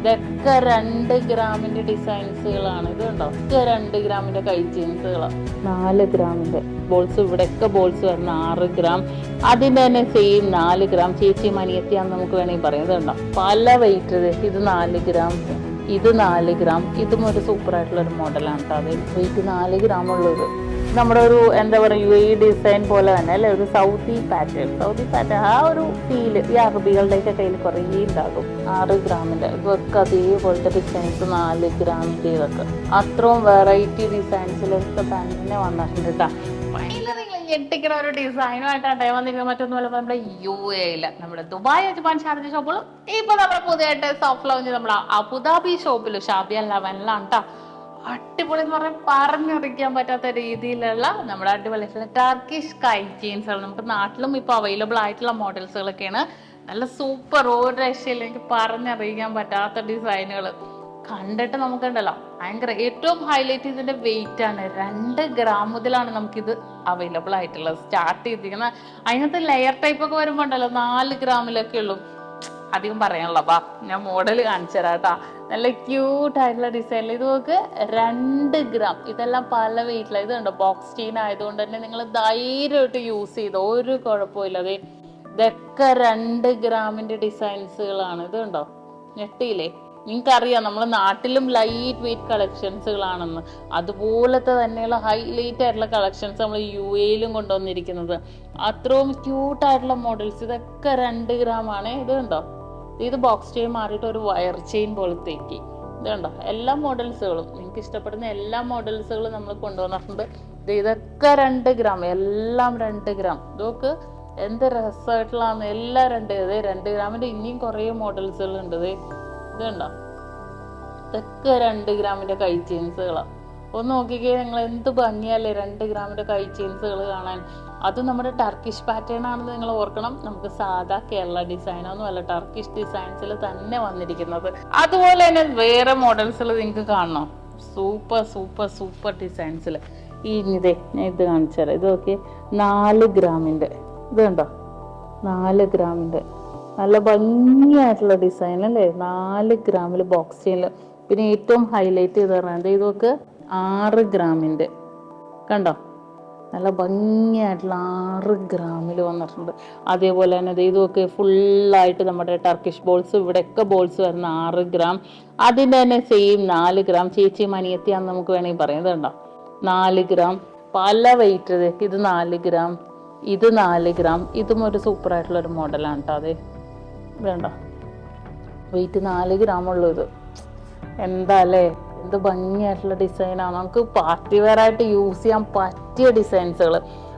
ഇതൊക്കെ രണ്ട് ഗ്രാമിന്റെ ഡിസൈൻസുകളാണ്. ഇത് കണ്ടോ? ഇതൊക്കെ രണ്ട് ഗ്രാമിന്റെ കൈ ജീൻസുകളാണ് നാല് ഗ്രാമിന്റെ ബോൾസ്. ഇവിടെയൊക്കെ ബോൾസ് വരുന്ന ആറ് ഗ്രാം. അതിന്റെ തന്നെ സെയിം നാല് ഗ്രാം. ചേച്ചി മനിയത്തിയാന്ന് നമുക്ക് വേണമെങ്കിൽ പറയാം. ഇത് കണ്ടോ? പല വെയിറ്റ് ഇത് നാല് ഗ്രാം. ഇത് നാല് ഗ്രാം. ഇതും ഒരു സൂപ്പർ ആയിട്ടുള്ള ഒരു മോഡലാണ് കേട്ടോ അത്. വെയിറ്റ് നാല് ഗ്രാം ഉള്ളത് നമ്മുടെ ഒരു എന്താ പറയുക എ ഡിസൈൻ പോലെ തന്നെ അല്ലേ? ഒരു സൗത്തി പാറ്റേൺ സൗത്തി പാറ്റേൺ ആ ഒരു ഫീൽ ഈ അറബികളുടെയൊക്കെ കയ്യിൽ കുറേ ഉണ്ടാകും. ആറ് ഗ്രാമിന്റെ ഇതൊക്കെ അതേപോലത്തെ ഡിസൈൻസ് നാല് ഗ്രാമിന്റെ ഇതൊക്കെ അത്രയും വെറൈറ്റി ഡിസൈൻസിലൊക്കെ തന്നെ വന്നിട്ടുണ്ട് കേട്ടോ ഞെട്ടിക്കണ ഒരു ഡിസൈനുമായിട്ടാണ് വന്നിരിക്കുന്നത്. മറ്റൊന്നുമല്ല നമ്മുടെ യു എയിൽ നമ്മുടെ ദുബായ് അജ്മാൻ ഷാർജ ഷോപ്പുകളും ഇപ്പൊ നമ്മുടെ പുതിയതായിട്ട് സോഫ്റ്റ് ലോഞ്ച് നമ്മുടെ അബുദാബി ഷോപ്പിൽ ഷാബി അല്ലവനിലാണ് കേട്ടോ അടിപൊളി എന്ന് പറഞ്ഞാൽ പറഞ്ഞറിയിക്കാൻ പറ്റാത്ത രീതിയിലുള്ള നമ്മുടെ അടിപൊളി ടർക്കിഷ് കൈ ജീൻസുകൾ നമുക്ക് നാട്ടിലും ഇപ്പൊ അവൈലബിൾ ആയിട്ടുള്ള മോഡൽസുകളൊക്കെയാണ് നല്ല സൂപ്പർ ഒരു രക്ഷയിൽ എനിക്ക് പറഞ്ഞറിയിക്കാൻ പറ്റാത്ത ഡിസൈനുകൾ കണ്ടിട്ട് നമുക്കുണ്ടല്ലോ. ഭയങ്കര ഏറ്റവും ഹൈലൈറ്റ് ഇതിന്റെ വെയിറ്റ് ആണ്. രണ്ട് ഗ്രാം മുതലാണ് നമുക്കിത് അവൈലബിൾ ആയിട്ടുള്ളത്. സ്റ്റാർട്ട് ചെയ്തിരിക്കുന്നത് അതിനകത്ത് ലെയർ ടൈപ്പ് ഒക്കെ വരുമ്പോൾ ഉണ്ടല്ലോ നാല് ഗ്രാമിലൊക്കെ ഉള്ളൂ. അധികം പറയാനുള്ള വാ ഞാൻ മോഡൽ കാണിച്ചു തരാം നല്ല ക്യൂട്ട് ആയിട്ടുള്ള ഡിസൈനിൽ ഇത് നോക്ക് രണ്ട് ഗ്രാം ഇതെല്ലാം പല വെയിറ്റിലാണ് ഇത് കണ്ടോ ബോക്സ് ചെയിൻ ആയതുകൊണ്ട് തന്നെ നിങ്ങൾ ധൈര്യമായിട്ട് യൂസ് ചെയ്ത്. ഒരു കുഴപ്പമില്ല അതെ ഇതൊക്കെ രണ്ട് ഗ്രാമിന്റെ ഡിസൈൻസുകളാണ് ഇത് കണ്ടോ ഞെട്ടിയില്ലേ? നിങ്ങൾക്കറിയാം നമ്മൾ നാട്ടിലും ലൈറ്റ് വെയിറ്റ് കളക്ഷൻസുകളാണെന്ന് അതുപോലത്തെ തന്നെയുള്ള ഹൈലൈറ്റ് ആയിട്ടുള്ള കളക്ഷൻസ് നമ്മൾ യു എയിലും കൊണ്ടുവന്നിരിക്കുന്നത്. അത്രയും ക്യൂട്ട് ആയിട്ടുള്ള മോഡൽസ് ഇതൊക്കെ രണ്ട് ഗ്രാം ആണ്. ഇത് കണ്ടോ? ഇത് ബോക്സ് ചെയിൻ മാറിയിട്ട് ഒരു വയർ ചെയിൻ പോലത്തേക്ക് ഇത് കണ്ടോ? എല്ലാ മോഡൽസുകളും നിങ്ങൾക്ക് ഇഷ്ടപ്പെടുന്ന എല്ലാ മോഡൽസുകളും നമ്മൾ കൊണ്ടുവന്നിട്ടുണ്ട്. ഇത് ഇതൊക്കെ രണ്ട് ഗ്രാം എല്ലാം രണ്ട് ഗ്രാം ഇതൊക്കെ എന്ത് രസമായിട്ടുള്ളതാണ് എല്ലാം രണ്ട്. ഇത് രണ്ട് ഗ്രാമിന്റെ ഇനിയും കുറേ മോഡൽസുകൾ ഉണ്ട് ദേ ഇത് കണ്ടോ ഇതൊക്കെ രണ്ട് ഗ്രാമിന്റെ കൈ ചെയിൻസുകളാണ് ഒന്ന് നോക്കിക്കേ നിങ്ങൾ എന്ത് ഭംഗിയല്ലേ രണ്ട് ഗ്രാമിന്റെ കൈ ചെയിൻസുകൾ കാണാൻ. അത് നമ്മുടെ ടർക്കിഷ് പാറ്റേൺ ആണെന്ന് നിങ്ങൾ ഓർക്കണം. നമുക്ക് സാധാ കേരള ഡിസൈൻ ഒന്നും അല്ല ടർക്കിഷ് ഡിസൈൻസിൽ തന്നെ വന്നിരിക്കുന്നത്. അതുപോലെ തന്നെ വേറെ മോഡൽസിൽ നിങ്ങൾക്ക് കാണണം? സൂപ്പർ സൂപ്പർ സൂപ്പർ ഡിസൈൻസിൽ ഈ ഇതേ ഞാൻ ഇത് കാണിച്ചു തരാം. ഇത് നോക്കി നാല് ഗ്രാമിന്റെ. ഇത് കണ്ടോ നാല് ഗ്രാമിന്റെ. നല്ല ഭംഗിയായിട്ടുള്ള ഡിസൈൻ അല്ലേ? നാല് ഗ്രാമിൽ ബോക്സ് ചെയിനിൽ പിന്നെ ഏറ്റവും ഹൈലൈറ്റ് ചെയ്ത് പറഞ്ഞത് ഇതൊക്കെ ആറ് ഗ്രാമിന്റെ കണ്ടോ? നല്ല ഭംഗിയായിട്ടുള്ള ആറ് ഗ്രാമിൽ വന്നിട്ടുണ്ട്. അതേപോലെ തന്നെ ഇതൊക്കെ ഫുള്ളായിട്ട് നമ്മുടെ ടർക്കിഷ് ബോൾസ് ഇവിടെയൊക്കെ ബോൾസ് വരുന്ന ആറ് ഗ്രാം അതിന്റെ തന്നെ സെയിം നാല് ഗ്രാം ചേച്ചി മനിയത്തിയാന്ന് നമുക്ക് വേണമെങ്കിൽ പറയാം. ഇത് കണ്ടോ? നാല് ഗ്രാം പല വെയിറ്റ് ഇത് നാല് ഗ്രാം ഇത് നാല് ഗ്രാം ഇതും ഒരു ഒരു മോഡലാണ് കേട്ടോ അതെ. വേണ്ട. വെയിറ്റ് നാല് ഉള്ളൂ ഇത്. എന്താ അല്ലേ എന്ത് ഭംഗിയായിട്ടുള്ള ഡിസൈനാണ് നമുക്ക് പാർട്ടി വെയർ ആയിട്ട് യൂസ് ചെയ്യാൻ പറ്റിയ ഡിസൈൻസുകൾ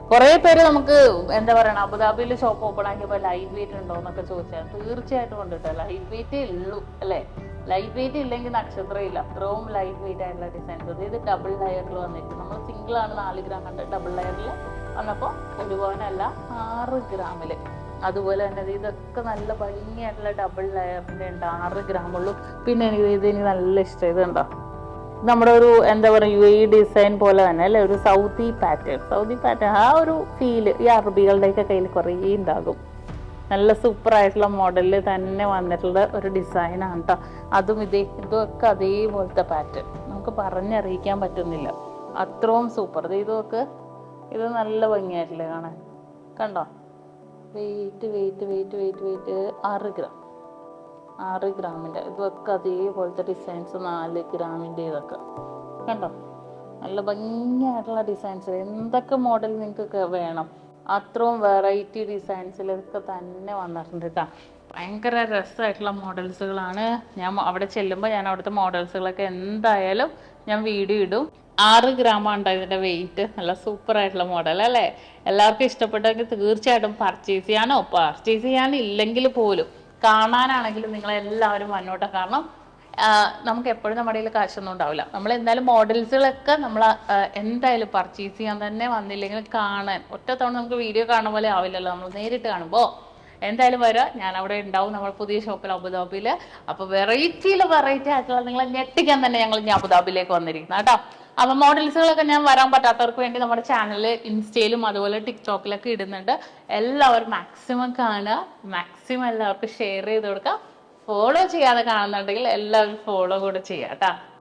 കുറേ പേര് നമുക്ക് എന്താ പറയണ അബുദാബിയിൽ ഷോപ്പ് ഓപ്പൺ ആക്കിയപ്പോൾ ലൈറ്റ് വെയിറ്റ് ഉണ്ടോ എന്നൊക്കെ ചോദിച്ചാൽ തീർച്ചയായിട്ടും ഉണ്ട് കേട്ടോ ലൈറ്റ് വെയിറ്റേ ഉള്ളൂ അല്ലേ? ലൈറ്റ് വെയിറ്റ് ഇല്ലെങ്കിൽ നക്ഷത്രം ഇല്ല. അത്രയും ലൈറ്റ് വെയിറ്റ് ആയിട്ടുള്ള ഡിസൈൻസ് അതായത് ഡബിൾ ലെയറിൽ വന്നിട്ട് നമ്മൾ സിംഗിൾ ആണ് നാല് ഗ്രാം കണ്ട് ഡബിൾ ലെയറിൽ വന്നപ്പോൾ ഒരു പവനല്ല ആറ് ഗ്രാമിൽ അതുപോലെ തന്നെ ഇതൊക്കെ നല്ല ഭംഗിയായിട്ടുള്ള ഡബിൾ ലെയറിന്റെ ഉണ്ട് ആറ് ഗ്രാമുള്ളൂ പിന്നെ എനിക്ക് ഇത് എനിക്ക് നല്ല ഇഷ്ടം ഇതുണ്ടോ നമ്മുടെ ഒരു എന്താ പറയുക യു എ ഡിസൈൻ പോലെ തന്നെ അല്ലേ? ഒരു സൗത്തി പാറ്റേൺ സൗത്തി പാറ്റേൺ ആ ഒരു ഫീൽ ഈ അറബികളുടെയൊക്കെ കയ്യിൽ കുറേ ഉണ്ടാകും. നല്ല സൂപ്പർ ആയിട്ടുള്ള മോഡലിൽ തന്നെ വന്നിട്ടുള്ള ഒരു ഡിസൈനാണ് കേട്ടോ അതും ഇതേ ഇതൊക്കെ അതേപോലത്തെ പാറ്റേൺ നമുക്ക് പറഞ്ഞറിയിക്കാൻ പറ്റുന്നില്ല. അത്രയും സൂപ്പർ ഇത് ഇതൊക്കെ ഇത് നല്ല ഭംഗിയായിട്ടില്ലേ കാണാൻ? കണ്ടോ? Weight weight weight weight weight ആറ് ഗ്രാം ആറ് ഗ്രാമിന്റെ. ഇതൊക്കെ അതേപോലത്തെ ഡിസൈൻസ് നാല് ഗ്രാമിന്റെ ഇതൊക്കെ കണ്ടോ? നല്ല ഭംഗിയായിട്ടുള്ള ഡിസൈൻസ് എന്തൊക്കെ മോഡൽ നിങ്ങൾക്ക് വേണം? അത്രയും വെറൈറ്റി ഡിസൈൻസിലൊക്കെ തന്നെ വന്നിട്ടുണ്ട് കേട്ടോ ഭയങ്കര രസമായിട്ടുള്ള മോഡൽസുകളാണ് ഞാൻ അവിടെ ചെല്ലുമ്പോൾ ഞാൻ അവിടുത്തെ മോഡൽസുകളൊക്കെ എന്തായാലും ഞാൻ വീഡിയോ ഇടും. ആറ് ഗ്രാമാണ് ഇതിന്റെ വെയിറ്റ് നല്ല സൂപ്പർ ആയിട്ടുള്ള മോഡൽ അല്ലേ? എല്ലാവർക്കും ഇഷ്ടപ്പെട്ടെങ്കിൽ തീർച്ചയായിട്ടും പർച്ചേസ് ചെയ്യാനോ പർച്ചേസ് ചെയ്യാനില്ലെങ്കിൽ പോലും കാണാനാണെങ്കിലും നിങ്ങൾ എല്ലാവരും വന്നോട്ടെ. കാരണം നമുക്ക് എപ്പോഴും നമ്മുടെ കയ്യിൽ കാശൊന്നും ഉണ്ടാവില്ല. നമ്മൾ എന്തായാലും മോഡൽസുകളൊക്കെ നമ്മൾ എന്തായാലും പർച്ചേസ് ചെയ്യാൻ തന്നെ വന്നില്ലെങ്കിൽ കാണാൻ. ഒറ്റ തവണ നമുക്ക് വീഡിയോ കാണുന്ന പോലെ ആവില്ലല്ലോ. നമ്മൾ നേരിട്ട് കാണുമ്പോൾ എന്തായാലും വരാം. ഞാൻ അവിടെ ഉണ്ടാവും നമ്മൾ പുതിയ ഷോപ്പിൽ അബുദാബിയിൽ അപ്പോൾ വെറൈറ്റിയിൽ വെറൈറ്റി ആയിട്ടുള്ള നിങ്ങളെ ഞെട്ടിക്കാൻ തന്നെ ഞങ്ങൾ ഇനി അബുദാബിയിലേക്ക് വന്നിരിക്കുന്നത് കേട്ടോ. അപ്പോൾ മോഡൽസുകളൊക്കെ ഞാൻ വരാൻ പറ്റാത്തവർക്ക് വേണ്ടി നമ്മുടെ ചാനലിൽ ഇൻസ്റ്റയിലും അതുപോലെ ടിക്ടോക്കിലൊക്കെ ഇടുന്നുണ്ട്. എല്ലാവരും മാക്സിമം കാണുക മാക്സിമം എല്ലാവർക്കും ഷെയർ ചെയ്ത് കൊടുക്കുക. ഫോളോ ചെയ്യാതെ കാണുന്നുണ്ടെങ്കിൽ എല്ലാവരും ഫോളോ കൂടെ ചെയ്യാം കേട്ടാ